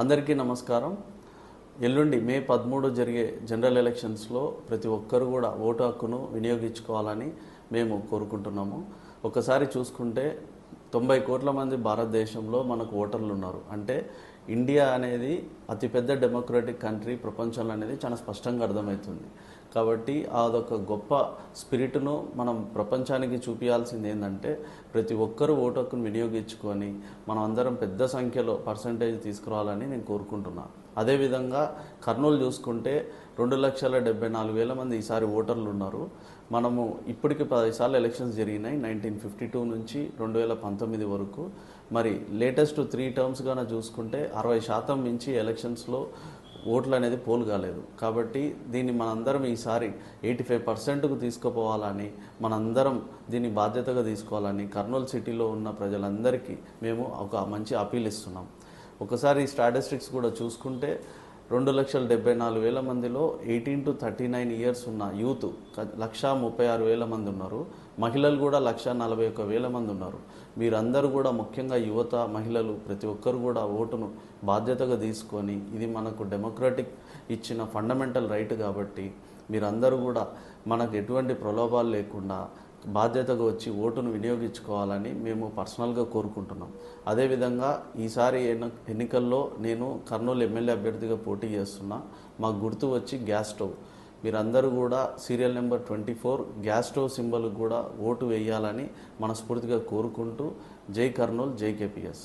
అందరికీ నమస్కారం. ఎల్లుండి మే పదమూడు జరిగే జనరల్ ఎలక్షన్స్లో ప్రతి ఒక్కరు కూడా ఓటు హక్కును వినియోగించుకోవాలని మేము కోరుకుంటున్నాము. ఒకసారి చూసుకుంటే తొంభై కోట్ల మంది భారతదేశంలో మనకు ఓటర్లు ఉన్నారు. అంటే ఇండియా అనేది అతిపెద్ద డెమోక్రటిక్ కంట్రీ ప్రపంచంలో అనేది చాలా స్పష్టంగా అర్థమవుతుంది. కాబట్టి అదొక గొప్ప స్పిరిట్ను మనం ప్రపంచానికి చూపించాల్సింది ఏంటంటే ప్రతి ఒక్కరూ ఓటు హక్కును వినియోగించుకొని మనం అందరం పెద్ద సంఖ్యలో పర్సంటేజ్ తీసుకురావాలని నేను కోరుకుంటున్నాను అదేవిధంగా కర్నూలు చూసుకుంటే రెండు లక్షల డెబ్బై నాలుగు వేల మంది ఈసారి ఓటర్లు ఉన్నారు. మనము ఇప్పటికి పదిసార్లు ఎలక్షన్స్ జరిగినాయి నైన్టీన్ ఫిఫ్టీ టూ నుంచి రెండు వేల పంతొమ్మిది వరకు. మరి లేటెస్ట్ త్రీ టర్మ్స్గా చూసుకుంటే అరవై శాతం మించి ఎలక్షన్స్లో ఓట్లు అనేది పోలు కాలేదు. కాబట్టి దీన్ని మనందరం ఈసారి ఎయిటీ ఫైవ్ పర్సెంట్కు తీసుకుపోవాలని మనందరం దీన్ని బాధ్యతగా తీసుకోవాలని కర్నూలు సిటీలో ఉన్న ప్రజలందరికీ మేము ఒక మంచి అపీల్ ఇస్తున్నాం. ఒకసారి స్టాటిస్టిక్స్ కూడా చూసుకుంటే రెండు లక్షల డెబ్బై నాలుగు వేల మందిలో eighteen to thirty nine years ఉన్న యూత్ లక్షా ముప్పై ఆరు వేల మంది ఉన్నారు. మహిళలు కూడా లక్ష నలభై ఒక్క వేల మంది ఉన్నారు. వీరందరూ కూడా ముఖ్యంగా యువత మహిళలు ప్రతి ఒక్కరు కూడా ఓటును బాధ్యతగా తీసుకొని ఇది మనకు డెమోక్రటిక్ ఇచ్చిన ఫండమెంటల్ రైట్ కాబట్టి మీరందరూ కూడా మనకు ఎటువంటి ప్రలోభాలు లేకుండా బాధ్యతగా వచ్చి ఓటును వినియోగించుకోవాలని మేము పర్సనల్గా కోరుకుంటున్నాం. అదేవిధంగా ఈసారి ఎన్ని ఎన్నికల్లో నేను కర్నూలు ఎమ్మెల్యే అభ్యర్థిగా పోటీ చేస్తున్నా. మాకు గుర్తు వచ్చి గ్యాస్ స్టవ్. మీరందరూ కూడా serial number twenty four gas stove symbol కూడా ఓటు వేయాలని మనస్ఫూర్తిగా కోరుకుంటూ జై కర్నూలు జై కేపీఎస్.